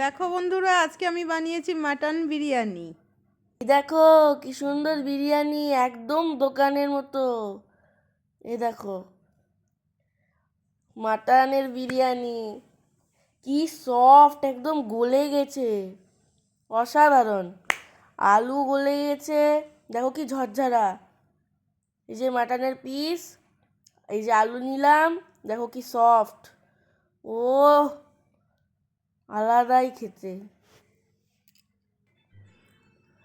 দেখো বন্ধুরা, আজকে আমি বানিয়েছি মাটন বিরিয়ানি। দেখো, কি সুন্দর বিরিয়ানি, একদম দোকানের মতো। এ দেখো, মাটনের বিরিয়ানি। কি সফট একদম গলে গেছে। অসাধারণ। আলু গলে গেছে। দেখো কি ঝরঝরা। এই যে মাটনের পিস এই যে আলু নিলাম। দেখো কি সফট ও আলাদাই খেতে।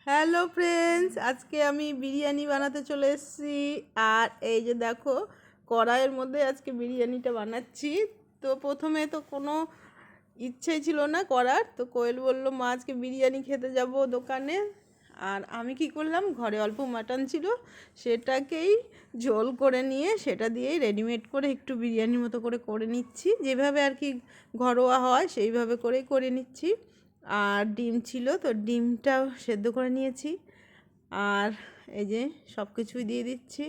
হ্যালো ফ্রেন্ডস, আজকে আমি বিরিয়ানি বানাতে চলে এসেছি। আর এই যে দেখো, কড়াইয়ের মধ্যে আজকে বিরিয়ানিটা বানাচ্ছি। তো প্রথমে তো কোনো ইচ্ছেই ছিল না করার। তো কোয়েল বলল, মা, আজকে বিরিয়ানি খেতে যাব দোকানে। আর আমি কি করলাম? ঘরে অল্প মাটন ছিল, সেটাকেই ঝোল করে নিয়ে সেটা দিয়েই রেডিমেড করে একটু বিরিয়ানির মতো করে করে নিচ্ছি। যেভাবে আর কি ঘরোয়া হয়, সেইভাবে করেই করে নিচ্ছি। আর ডিম ছিল, তো ডিমটাও সেদ্ধ করে নিয়েছি। আর এই যে সব কিছুই দিয়ে দিচ্ছি।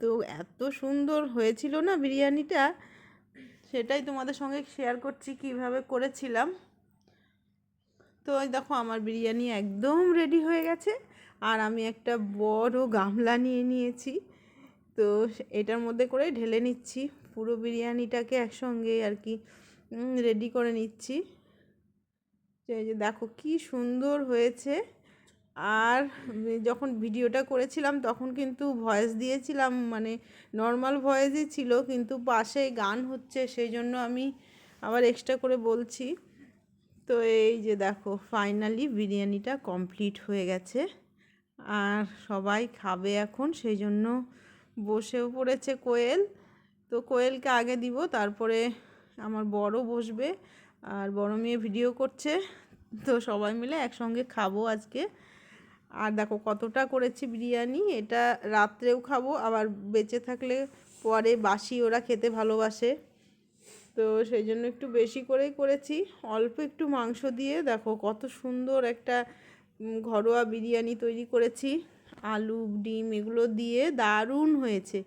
তো এত সুন্দর হয়েছিল না বিরিয়ানিটা? সেটাই তোমাদের সঙ্গে শেয়ার করছি কীভাবে করেছিলাম। তো দেখো আমার বিরিয়ানি একদম রেডি হয়ে গেছে। আর আমি একটা বড় গামলা নিয়ে নিয়েছি। তো এটার মধ্যে করে ঢেলে নিচ্ছি। পুরো বিরিয়ানিটাকে একসঙ্গে আর কি রেডি করে নিচ্ছি। এই যে দেখো কি সুন্দর হয়েছে। আর যখন ভিডিওটা করেছিলাম তখন কিন্তু ভয়েস দিয়েছিলাম মানে নর্মাল ভয়েসই ছিল, কিন্তু পাশে গান হচ্ছে, সেই জন্য আমি আবার এক্সট্রা করে বলছি। তো এই যে দেখো ফাইনালি বিরিয়ানিটা কমপ্লিট হয়ে গেছে। আর সবাই খাবে এখন সেই জন্য বসেও পড়েছে কোয়েল। তো কোয়েলকে আগে দিব, তারপরে আমার বড় বসবে আর বড় মেয়ে ভিডিও করছে। তো সবাই মিলে একসঙ্গে খাব আজকে। আর দেখো কতটা করেছি বিরিয়ানি, এটা রাত্রেও খাব, আবার বেঁচে থাকলে পরে বাসি ওরা খেতে ভালোবাসে। তো সেই জন্য একটু বেশি করেই করেছি। অল্প একটু মাংস দিয়ে দেখো কত সুন্দর একটা ঘরোয়া বিরিয়ানি তৈরি করেছি। আলু, ডিম এগুলো দিয়ে দারুণ হয়েছে।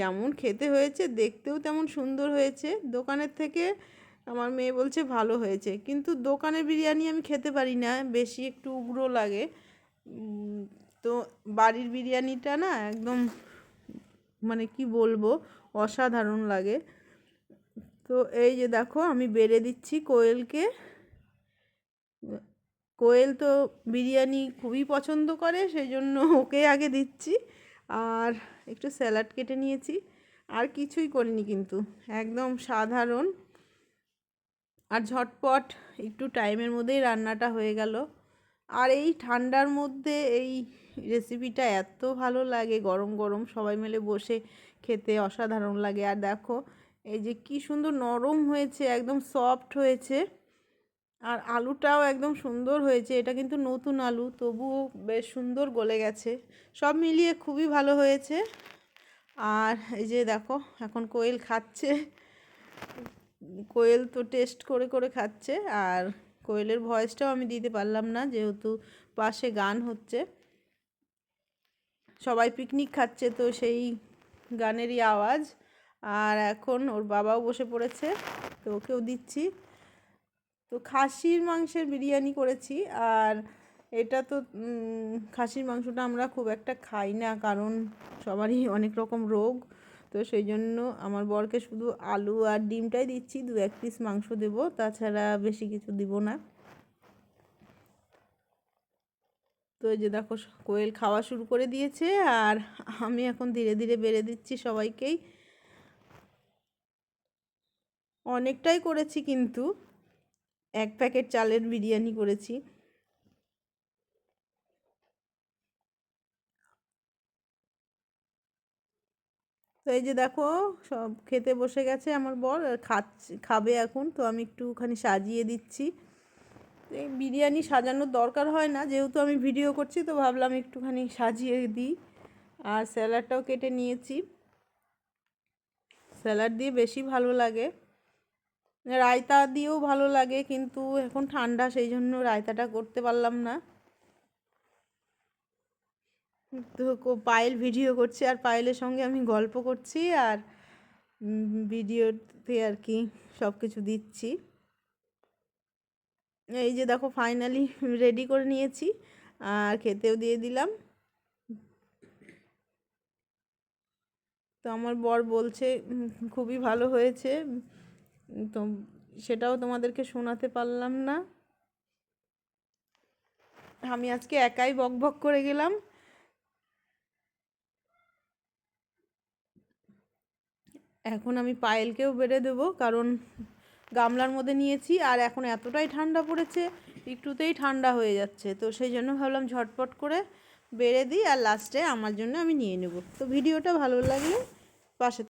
যেমন খেতে হয়েছে, দেখতেও তেমন সুন্দর হয়েছে। দোকানের থেকে আমার মেয়ে বলছে ভালো হয়েছে। কিন্তু দোকানের বিরিয়ানি আমি খেতে পারি না, বেশি একটু উগ্র লাগে। তো বাড়ির বিরিয়ানিটা না একদম মানে কি বলব, অসাধারণ লাগে। তো এই যে দেখো, আমি বেড়ে দিচ্ছি কোয়েলকে। কোয়েল তো বিরিয়ানি খুবই পছন্দ করে সেই জন্য ওকে আগে দিচ্ছি। আর একটু স্যালাড কেটে নিয়েছি। আর কিছুই করিনি কিন্তু, একদম সাধারণ। আর ঝটপট একটু টাইমের মধ্যেই রান্নাটা হয়ে গেল। আর এই ঠান্ডার মধ্যে এই রেসিপিটা এত ভালো লাগে, গরম গরম সবাই মিলে বসে খেতে অসাধারণ লাগে। আর দেখো এই যে কি সুন্দর নরম হয়েছে, একদম সফট হয়েছে। আর আলুটাও একদম সুন্দর হয়েছে। এটা কিন্তু নতুন আলু, তবুও বেশ সুন্দর গলে গেছে। সব মিলিয়ে খুবই ভালো হয়েছে। আর এই যে দেখো, এখন কোয়েল খাচ্ছে। কোয়েল তো টেস্ট করে করে খাচ্ছে। আর কোয়েলের ভয়েসটাও আমি দিতে পারলাম না, যেহেতু পাশে গান হচ্ছে। সবাই পিকনিক খাচ্ছে, তো সেই গানেরই আওয়াজ। আর এখন ওর বাবাও বসে পড়েছে, তো ওকেও দিচ্ছি। তো খাসির মাংসের বিরিয়ানি করেছি, আর এটা তো খাসির মাংসটা আমরা খুব একটা খাই না, কারণ সবারই অনেক রকম রোগ। তো সেই জন্য আমার বরকে শুধু আলু আর ডিমটাই দিচ্ছি, দু এক পিস মাংস দেব, তাছাড়া বেশি কিছু দিব না। তো এই যে দেখো, কোয়েল খাওয়া শুরু করে দিয়েছে, আর আমি এখন ধীরে ধীরে বেড়ে দিচ্ছি সবাইকেই। অনেকটাই করেছি কিন্তু। এক প্যাকেট চালের বিরিয়ানি করেছি। তো এই যে দেখো, সব খেতে বসে গেছে আমার বর খাচ্ছে, খাবে এখন। তো আমি একটুখানি সাজিয়ে দিচ্ছি। এই বিরিয়ানি সাজানোর দরকার হয় না, যেহেতু আমি ভিডিও করছি, তো ভাবলাম একটুখানি সাজিয়ে দিই। আর স্যালাডটাও কেটে নিয়েছি। স্যালাড দিয়ে বেশি ভালো লাগে। রায়তা দিয়েও ভালো লাগে, কিন্তু এখন ঠান্ডা, সেই জন্য রায়তাটা করতে পারলাম না। তো পায়েল ভিডিও করছে, আর পায়েলের সঙ্গে আমি গল্প করছি, আর ভিডিওতে আর কি সব কিছু দিচ্ছি। এই যে দেখো, ফাইনালি রেডি করে নিয়েছি, আর খেতেও দিয়ে দিলাম। তো আমার বর বলছে খুবই ভালো হয়েছে। তো সেটাও তোমাদেরকে শোনাতে পারলাম না। আমি আজকে একাই বক বক করে গেলাম। এখন আমি পায়েলকেও বেড়ে দেবো, কারণ গামলার মধ্যে নিয়েছি, আর এখন এতটাই ঠান্ডা পড়েছে, একটুতেই ঠান্ডা হয়ে যাচ্ছে। তো সেই জন্য ভাবলাম ঝটপট করে বেড়ে দিই, আর লাস্টে আমার জন্য আমি নিয়ে নেব। তো ভিডিওটা ভালো লাগলে পাশে